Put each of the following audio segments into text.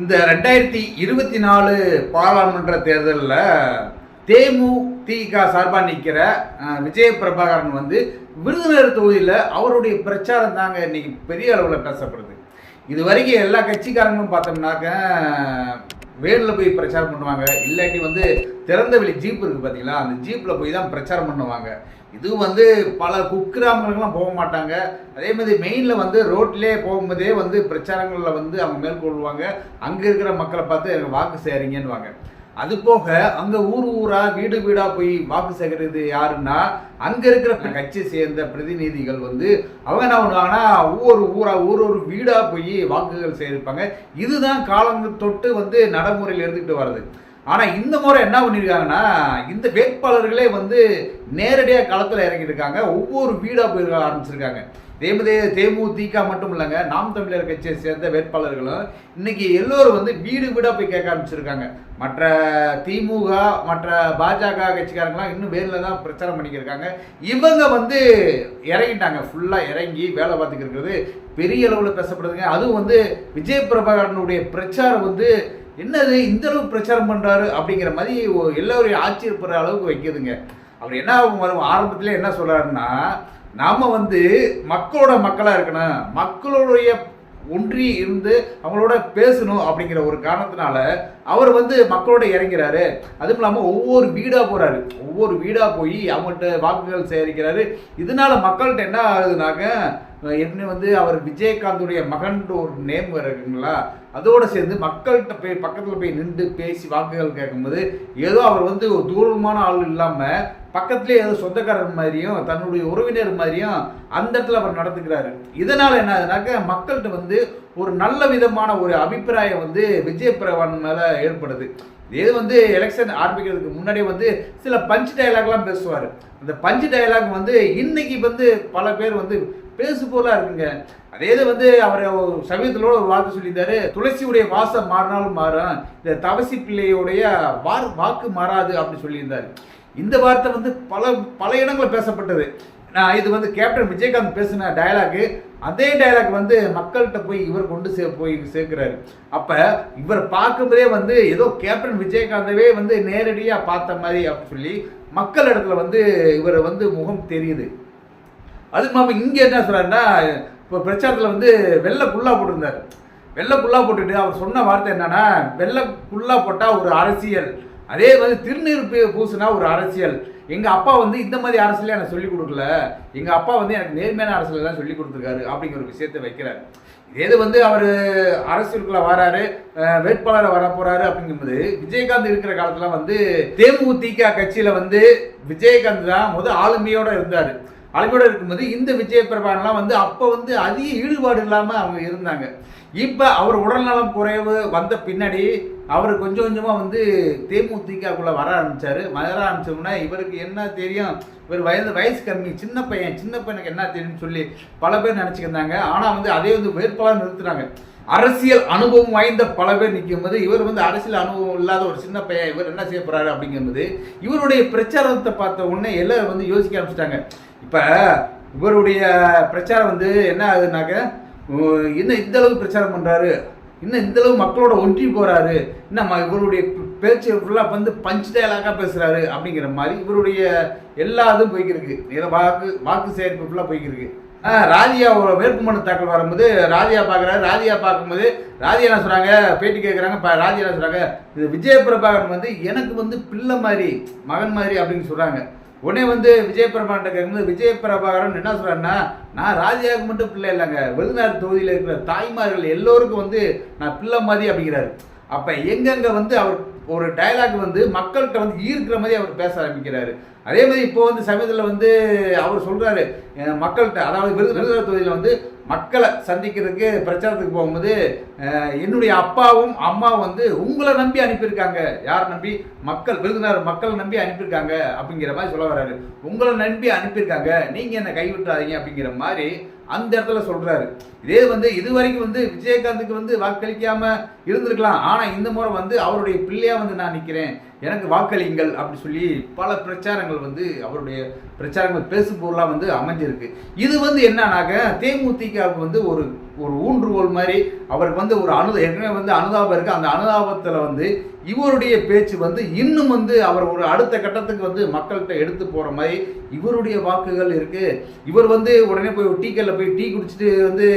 இந்த ரெண்டாயிரத்தி இருபத்தி நாலு பாராளுமன்ற தேர்தலில் தேமுதிக சார்பாக நிற்கிற விஜய பிரபாகரன் வந்து விருதுநகர் தொகுதியில் அவருடைய பிரச்சாரம் தாங்க இன்னைக்கு பெரிய அளவில் பேசப்படுது. இது வரைக்கும் எல்லா கட்சிக்காரங்களும் பார்த்தோம்னாக்க வேனில் போய் பிரச்சாரம் பண்ணுவாங்க. இல்லாட்டி வந்து திறந்த வெளி ஜீப் இருக்குது பார்த்தீங்களா அந்த ஜீப்பில் போய் தான் பிரச்சாரம் பண்ணுவாங்க. இது வந்து பல குக்கிராமங்களுக்கெல்லாம் போக மாட்டாங்க. அதே மாதிரி மெயினில் வந்து ரோட்லேயே போகும்போதே வந்து பிரச்சாரங்களில் வந்து அவங்க மேற்கொள்வாங்க. அங்கே இருக்கிற மக்களை பார்த்து எனக்கு வாக்கு சேருங்கன்னுவாங்க அது போக அங்கே ஊர் ஊராக வீடு வீடாக போய் வாக்கு சேகரிக்கிறது யாருன்னா அங்கே இருக்கிற கட்சியை சேர்ந்த பிரதிநிதிகள் வந்து அவங்க என்ன பண்ணுவாங்கன்னா ஒவ்வொரு ஊராக ஒரு ஒரு வீடாக போய் வாக்குகள் சேகரிப்பாங்க. இதுதான் காலங்கள் தொட்டு வந்து நடைமுறையில் இருந்துக்கிட்டு வர்றது. ஆனால் இந்த முறை என்ன பண்ணியிருக்காங்கன்னா இந்த வேட்பாளர்களே வந்து நேரடியாக களத்தில் இறங்கியிருக்காங்க. ஒவ்வொரு வீடாக போய் ஆரம்பிச்சிருக்காங்க. தேமுதே தேமுதிக மட்டும் இல்லைங்க நாம் தமிழர் கட்சியை சேர்ந்த வேட்பாளர்களும் இன்னைக்கு எல்லோரும் வந்து வீடு வீடாக போய் கேட்க ஆரம்பிச்சிருக்காங்க. மற்ற திமுக மற்ற பாஜக கட்சிக்காரங்களாம் இன்னும் வேரில் தான் பிரச்சாரம் பண்ணிக்கிருக்காங்க. இவங்க வந்து இறங்கிட்டாங்க. ஃபுல்லாக இறங்கி வேலை பார்த்துக்கிறது பெரிய அளவில் பேசப்படுதுங்க. அதுவும் வந்து விஜய் பிரபாகரனுடைய பிரச்சாரம் வந்து என்னது இந்த அளவுக்கு பிரச்சாரம் பண்ணுறாரு அப்படிங்கிற மாதிரி எல்லோரையும் ஆச்சரியப்படுற அளவுக்கு வைக்குதுங்க. அவர் என்ன வரும் ஆரம்பத்தில் என்ன சொல்கிறாருன்னா நாம் வந்து மக்களோட மக்களாக இருக்கணும் மக்களுடைய ஒன்றி இருந்து அவங்களோட பேசணும் அப்படிங்கிற ஒரு காரணத்தினால அவர் வந்து மக்களோட இறங்கிறாரு. அதுவும் இல்லாமல் ஒவ்வொரு வீடாக போகிறாரு ஒவ்வொரு வீடாக போய் அவங்கள்ட்ட வாக்குகள் சேகரிக்கிறாரு. இதனால மக்கள்கிட்ட என்ன ஆகுதுனாக்க என்ன வந்து அவர் விஜயகாந்துடைய மகன் ஒரு நேம் இருக்குங்களா? அதோடு சேர்ந்து மக்கள்கிட்ட போய் பக்கத்தில் போய் நின்று பேசி வாக்குகள் கேட்கும்போது ஏதோ அவர் வந்து ஒரு தூரமான ஆள் இல்லாமல் பக்கத்துலேயே ஏதோ சொந்தக்காரர் மாதிரியும் தன்னுடைய உறவினர் மாதிரியும் அந்த இடத்துல அவர் நடத்துக்கிறாரு இதனால் என்ன ஆகுதுனாக்க மக்கள்கிட்ட வந்து ஒரு நல்ல விதமான ஒரு அபிப்பிராயம் வந்து விஜய் பிரவான் மேலே ஏற்படுது. இது வந்து எலெக்ஷன் ஆரம்பிக்கிறதுக்கு முன்னாடியே வந்து சில பஞ்ச் டயலாக்லாம் பேசுவார். அந்த பஞ்ச் டயலாக் வந்து இன்னைக்கு வந்து பல பேர் வந்து பேசு போலாம் இருக்குங்க. அதே இது வந்து அவர் சமீபத்திலோட ஒரு வார்த்தை சொல்லியிருந்தாரு துளசியுடைய வாசம் மாறினாலும் மாறும். இந்த தவசி பிள்ளையுடைய வார் வாக்கு மாறாது அப்படின்னு சொல்லியிருந்தாரு. இந்த வார்த்தை வந்து பல பல இடங்களில் பேசப்பட்டது. நான் இது வந்து கேப்டன் விஜயகாந்த் பேசின டயலாகு அதே டயலாக் வந்து மக்கள்கிட்ட போய் இவர் கொண்டு சே போய் சேர்க்கிறாரு. அப்போ இவர் பார்க்கும்போதே வந்து ஏதோ கேப்டன் விஜயகாந்தவே வந்து நேரடியாக பார்த்த மாதிரி அப்படின்னு சொல்லி மக்கள் இடத்துல வந்து இவரை வந்து முகம் தெரியுது. அதுக்கு நம்ம இங்கே என்ன சொல்கிறாருன்னா இப்போ பிரச்சாரத்தில் வந்து வெள்ளை புல்லா போட்டிருந்தார். வெள்ளை புல்லா போட்டுட்டு அவர் சொன்ன வார்த்தை என்னன்னா வெள்ளை புல்லா போட்டால் ஒரு அரசியல். அதே மாதிரி திருநீர் பூசுனா ஒரு அரசியல். எங்கள் அப்பா வந்து இந்த மாதிரி அரசியலே எனக்கு சொல்லிக் கொடுக்கல. எங்கள் அப்பா வந்து எனக்கு நேர்மையான அரசியல் தான் சொல்லிக் கொடுத்துருக்காரு அப்படிங்கிற ஒரு விஷயத்தை வைக்கிறார். ஏது வந்து அவர் அரசியலுக்குள்ள வராரு வேட்பாளரை வர போறாரு அப்படிங்கும்போது விஜயகாந்த் இருக்கிற காலத்துல வந்து தேமுதிக கட்சியில வந்து விஜயகாந்த் தான் முதல் ஆளுமையோட இருந்தார். அளவோடு இருக்கும்போது இந்த விஜய வந்து அப்போ வந்து அதிக ஈடுபாடு இல்லாமல் அவங்க இருந்தாங்க. இப்போ அவர் உடல்நலம் குறைவு வந்த பின்னாடி அவர் கொஞ்சம் கொஞ்சமாக வந்து தேமுதிகக்குள்ளே வர ஆரம்பித்தார் வர ஆரம்பித்தோம்னா இவருக்கு என்ன தெரியும்? இவர் வயது வயசு கம்மி. சின்ன பையன் சின்ன பையனுக்கு என்ன தெரியும்னு சொல்லி பல பேர் நினச்சிக்கிருந்தாங்க ஆனால் வந்து அதே வந்து வேட்பாளர் நிறுத்துறாங்க. அரசியல் அனுபவம் வாய்ந்த பல பேர் நிற்கும்போது இவர் வந்து அரசியல் அனுபவம் இல்லாத ஒரு சின்ன பையன் இவர் என்ன செய்ய போறாரு அப்படிங்கும்போது இவருடைய பிரச்சாரத்தை பார்த்த உடனே எல்லாரும் வந்து யோசிக்க ஆரம்பிச்சிட்டாங்க. இப்போ இவருடைய பிரச்சாரம் வந்து என்ன ஆகுதுனாக்க என்ன இந்த அளவுக்கு பிரச்சாரம் பண்ணுறாரு இன்னும் இந்த அளவு மக்களோட ஒன்றி போகிறாரு இன்னும் இவருடைய பேச்சு ஃபுல்லாக வந்து பஞ்சு டயலாக்காக பேசுகிறாரு அப்படிங்கிற மாதிரி இவருடைய எல்லா இதுவும் போய்க்கிருக்கு. வாக்கு வாக்கு சேர்ப்பு ஃபுல்லாக போய்க்கிருக்கு. ராதியா வேட்புமனு தாக்கல் வரும்போது ராதியா பார்க்குறாரு ராதியா பார்க்கும்போது ராதியா என்ன சொல்கிறாங்க பேட்டி கேட்குறாங்க இப்போ ராதியா என்ன சொல்கிறாங்க இது விஜய பிரபாகரன் வந்து எனக்கு வந்து பிள்ளை மாதிரி மகன் மாதிரி அப்படின்னு சொல்கிறாங்க உடனே வந்து விஜய் பிரபாகரன் கேட்கும்போது விஜய் பிரபாகரன் என்ன சொல்கிறாருன்னா நான் ராஜியாவுக்கு மட்டும் பிள்ளை இல்லைங்க. வெளிநாடு தொகுதியில் இருக்கிற தாய்மார்கள் எல்லோருக்கும் வந்து நான் பிள்ளை மாதிரி அப்படிங்கிறாரு. அப்போ எங்கெங்கே வந்து அவர் ஒரு டைலாக் வந்து மக்கள்கிட்ட வந்து ஈர்க்கிற மாதிரி அவர் பேச ஆரம்பிக்கிறாரு. அதே மாதிரி இப்போ வந்து சமயத்தில் வந்து அவர் சொல்கிறாரு மக்கள்கிட்ட அதாவது விருதுநகர் தொகுதியில் வந்து மக்களை சந்திக்கிறதுக்கு பிரச்சாரத்துக்கு போகும்போது என்னுடைய அப்பாவும் அம்மாவும் வந்து உங்களை நம்பி அனுப்பியிருக்காங்க. யார் நம்பி? மக்கள் விருதுநகர் மக்களை நம்பி அனுப்பியிருக்காங்க அப்படிங்கிற மாதிரி சொல்ல வர்றாரு. உங்களை நம்பி அனுப்பியிருக்காங்க. நீங்கள் என்னை கைவிட்டுறாதீங்க அப்படிங்கிற மாதிரி அந்த இடத்துல சொல்றாரு. இதே வந்து இது வரைக்கும் வந்து விஜயகாந்துக்கு வந்து வாக்களிக்காம இருந்திருக்கலாம். ஆனால் இந்த முறை வந்து அவருடைய பிள்ளையாக வந்து நான் நிற்கிறேன் எனக்கு வாக்களிங்கள் அப்படி சொல்லி பல பிரச்சாரங்கள் வந்து அவருடைய பிரச்சாரங்கள் பேசு பொருளாக வந்து அமைஞ்சிருக்கு. இது வந்து என்னன்னாக்க தேமுதிகவுக்கு வந்து ஒரு ஒரு ஊன்றுகோல் மாதிரி அவருக்கு வந்து ஒரு அனு ஏற்கனவே வந்து அனுதாபம் இருக்குது அந்த அனுதாபத்தில் வந்து இவருடைய பேச்சு வந்து இன்னும் வந்து அவர் ஒரு அடுத்த கட்டத்துக்கு வந்து மக்கள்கிட்ட எடுத்து போகிற மாதிரி இவருடைய வாக்குகள் இருக்குது இவர் வந்து உடனே போய் டீ கல்ல போய் டீ குடிச்சிட்டு வந்து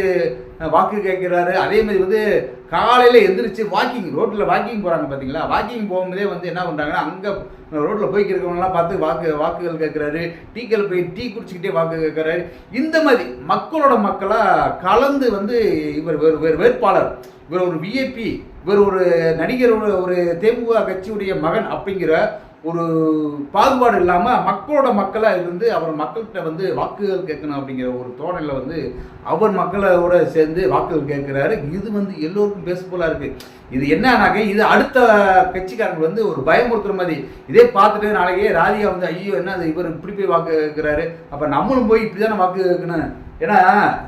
வாக்கு கேட்குறாரு. அதே மாதிரி வந்து காலையில் எந்திரிச்சு வாக்கிங் ரோட்டில் வாக்கிங் போகிறாங்க பார்த்தீங்களா வாக்கிங் போகும்போதே வந்து என்ன பண்ணுறாங்கன்னா அங்கே ரோட்டில் போய்க்கிறவங்களாம் பார்த்து வாக்கு வாக்குகள் கேட்குறாரு. டீக்கள் போய் டீ குடிச்சிக்கிட்டே வாக்கு கேட்குறாரு. இந்த மாதிரி மக்களோட மக்களாக கலந்து வந்து இவர் வேறு வேறு வேட்பாளர். இவர் ஒரு விஐபி இவர் ஒரு நடிகர் ஒரு- ஒரு தேமுக கட்சியுடைய மகன் அப்படிங்கிற ஒரு பாகுபாடு இல்லாமல் மக்களோட மக்களாக இருந்து அவர் மக்கள்கிட்ட வந்து வாக்குகள் கேட்கணும் அப்படிங்கிற ஒரு தோணலில் வந்து அவர் மக்களோட சேர்ந்து வாக்குகள் கேட்குறாரு. இது வந்து எல்லோருக்கும் பேச இருக்குது இது என்னன்னாக்க இது அடுத்த கட்சிக்காரங்க வந்து ஒரு பயமுறுத்துற மாதிரி. இதே பார்த்துட்டு நாளைக்கே ராதிகா வந்து ஐயோ என்ன அது இவர் இப்படி போய் வாக்கு கேட்குறாரு? அப்போ நம்மளும் போய் இப்படி தானே வாக்கு கேட்கணும்? ஏன்னா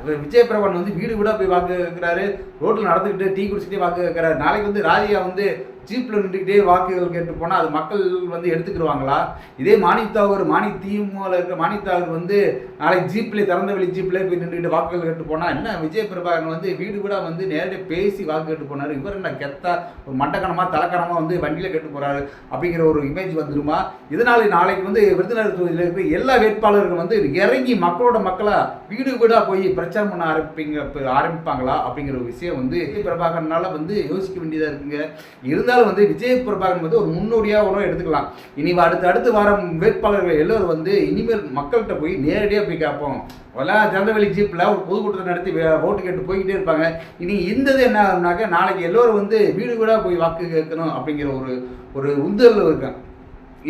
இவர் விஜய் பிரபன் வந்து வீடு வீடாக போய் வாக்கு கேட்குறாரு. ரோட்டில் நடந்துக்கிட்டு டீ குடிச்சிட்டே வாக்கு கேட்குறாரு. நாளைக்கு வந்து ராதிகா வந்து ஜீப்பில் நின்றுக்கிட்டே வாக்குகள் கேட்டு போனால் அது மக்கள் வந்து எடுத்துக்கிடுவாங்களா இதே மானித்தாகூர் மானி திமுகவில் இருக்கிற மானித்தாகூர் வந்து நாளைக்கு ஜீப்பில் திறந்த வெளி ஜீப்பில் போய் நின்றுக்கிட்டு வாக்குகள் கேட்டு போனால் என்ன விஜய் பிரபாகரன் வந்து வீடு வீடாக வந்து நேரடியாக பேசி வாக்கு கேட்டு போனார். இவர் என்ன கெத்தா ஒரு மட்டக்கணமாக தலக்கணமாக வந்து வண்டியில் கேட்டு போகிறாரு அப்படிங்கிற ஒரு இமேஜ் வந்துருமா? இதனால நாளைக்கு வந்து விருதுநகர் தொகுதியில் இருக்கிற எல்லா வேட்பாளர்களும் வந்து இறங்கி மக்களோட மக்களாக வீடு வீடாக போய் பிரச்சாரம் பண்ண ஆரம்பிப்பீங்க ஆரம்பிப்பாங்களா அப்படிங்கிற ஒரு விஷயம் வந்து விஜய் பிரபாகரனால வந்து யோசிக்க வேண்டியதாக இருக்குங்க. இருந்தால் இருந்தாலும் வந்து விஜய் பிரபாகரன் வந்து ஒரு முன்னோடியாக கூட எடுத்துக்கலாம். இனி அடுத்து அடுத்து வாரம் வேட்பாளர்கள் எல்லோரும் வந்து இனிமேல் மக்கள்கிட்ட போய் நேரடியாக போய் கேட்போம். எல்லாம் திறந்தவெளி ஜீப்பில் ஒரு பொதுக்கூட்டத்தை நடத்தி ஓட்டு கேட்டு போய்கிட்டே இருப்பாங்க. இனி இந்த இது என்ன ஆகுனாக்க நாளைக்கு எல்லோரும் வந்து வீடு வீடாக போய் வாக்கு கேட்கணும் அப்படிங்கிற ஒரு ஒரு உந்துதல் இருக்காங்க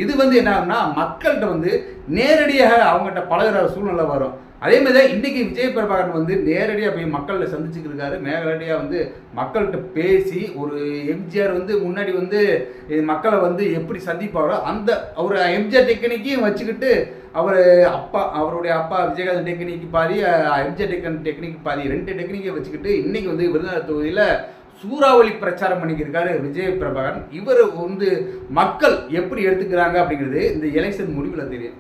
இது வந்து என்ன ஆகும்னா மக்கள்கிட்ட வந்து நேரடியாக அவங்ககிட்ட பழகுற சூழ்நிலை வரும். அதே மாதிரி தான் இன்றைக்கி விஜய் பிரபாகரன் வந்து நேரடியாக போய் மக்களில் சந்திச்சுக்கிருக்காரு. நேரடியாக வந்து மக்கள்கிட்ட பேசி ஒரு எம்ஜிஆர் வந்து முன்னாடி வந்து மக்களை வந்து எப்படி சந்திப்பாரோ அந்த அவர் எம்ஜிஆர் டெக்னிக்கையும் வச்சுக்கிட்டு அவர் அப்பா அவருடைய அப்பா விஜயகாந்த் டெக்னிக் பாதி எம்ஜிஆர் டெக்கன் டெக்னிக் பாதி ரெண்டு டெக்னிக்கை வச்சுக்கிட்டு இன்றைக்கி வந்து விருதுநகர் தொகுதியில் சூறாவளி பிரச்சாரம் பண்ணிக்கிருக்காரு விஜய் பிரபாகரன். இவர் வந்து மக்கள் எப்படி எடுத்துக்கிறாங்க அப்படிங்கிறது இந்த எலெக்ஷன் முடிவில் தெரியும்.